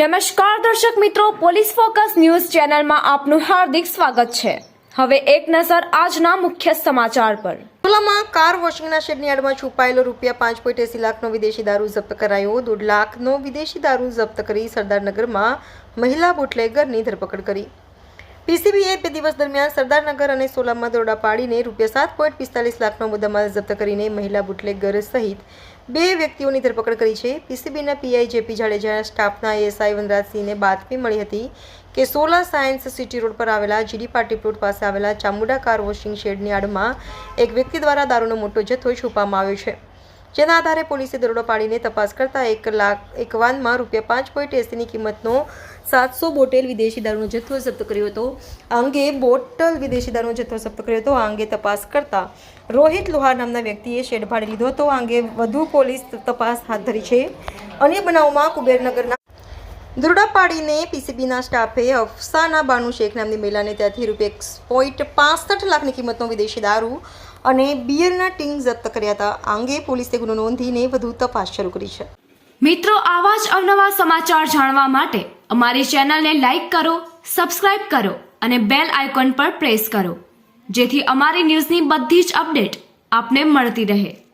નમસ્કાર દર્શક મિત્રો, પોલીસ ફોકસ ન્યૂઝ ચેનલમાં આપનું હાર્દિક સ્વાગત છે. હવે એક નજર આજના મુખ્ય સમાચાર પર. સોલામાં કાર વોશિંગના શેડની આડમાં છુપાયેલો રૂપિયા પાંચ પોઈન્ટ એસી લાખનો વિદેશી દારૂ જપ્ત કરાયો. દોઢ લાખનો વિદેશી દારૂ જપ્ત કરી સરદારનગરમાં મહિલા બુટલેગરની ધરપકડ કરી. પીસીબીએ બે દિવસ દરમિયાન સરદારનગર અને સોલામાં દરોડા પાડીને રૂપિયા સાત પોઈન્ટ પિસ્તાલીસ લાખનો મુદ્દામાલ જપ્ત કરીને મહિલા બુટલેગર સહિત બે વ્યક્તિઓની ધરપકડ કરી છે. પીસીબીના પીઆઈ જેપી જાડેજાના સ્ટાફના એએસઆઈ વનરાજસિંહને બાતમી મળી હતી કે સોલા સાયન્સ સિટી રોડ પર આવેલા જીડી પાટી પ્લોટ પાસે આવેલા ચામુંડા કાર વોશિંગ શેડની આડમાં એક વ્યક્તિ દ્વારા દારૂનો મોટો જથ્થો છુપાવવામાં આવ્યો છે. જેના આધારે પોલીસે દરોડો પાડીને તપાસ કરતા એક લાખ એક વાનમાં રૂપિયા પાંચ પોઈન્ટ એસીની કિંમતનો સાતસો બોટેલ વિદેશી દારૂનો જથ્થો જપ્ત કર્યો હતો. આ અંગે બોટલ વિદેશી દારૂનો જથ્થો જપ્ત કર્યો હતો. આ અંગે તપાસ કરતા રોહિત લોહાર નામના વ્યક્તિએ શેડ ભાડે લીધો હતો. આ અંગે વધુ પોલીસ તપાસ હાથ ધરી છે. અન્ય બનાવમાં કુબેરનગરના દરોડા પાડીને પીસીબીના સ્ટાફે અફસાના બાનુ શેખ નામની મહિલાને ત્યાંથી રૂપિયા પોઈન્ટ પાસઠ લાખની કિંમતનો વિદેશી દારૂ અને બિયરના ટીંગ જપ્ત કર્યા હતા. આ અંગે પોલીસે ગુનો નોંધીને વધુ તપાસ શરૂ કરી છે. મિત્રો, આવા જ અવનવા સમાચાર જાણવા માટે અમારી ચેનલને લાઇક કરો, સબસ્ક્રાઇબ કરો અને બેલ આઇકોન પર પ્રેસ કરો, જેથી અમારી ન્યૂઝની બધી જ અપડેટ આપને મળતી રહે.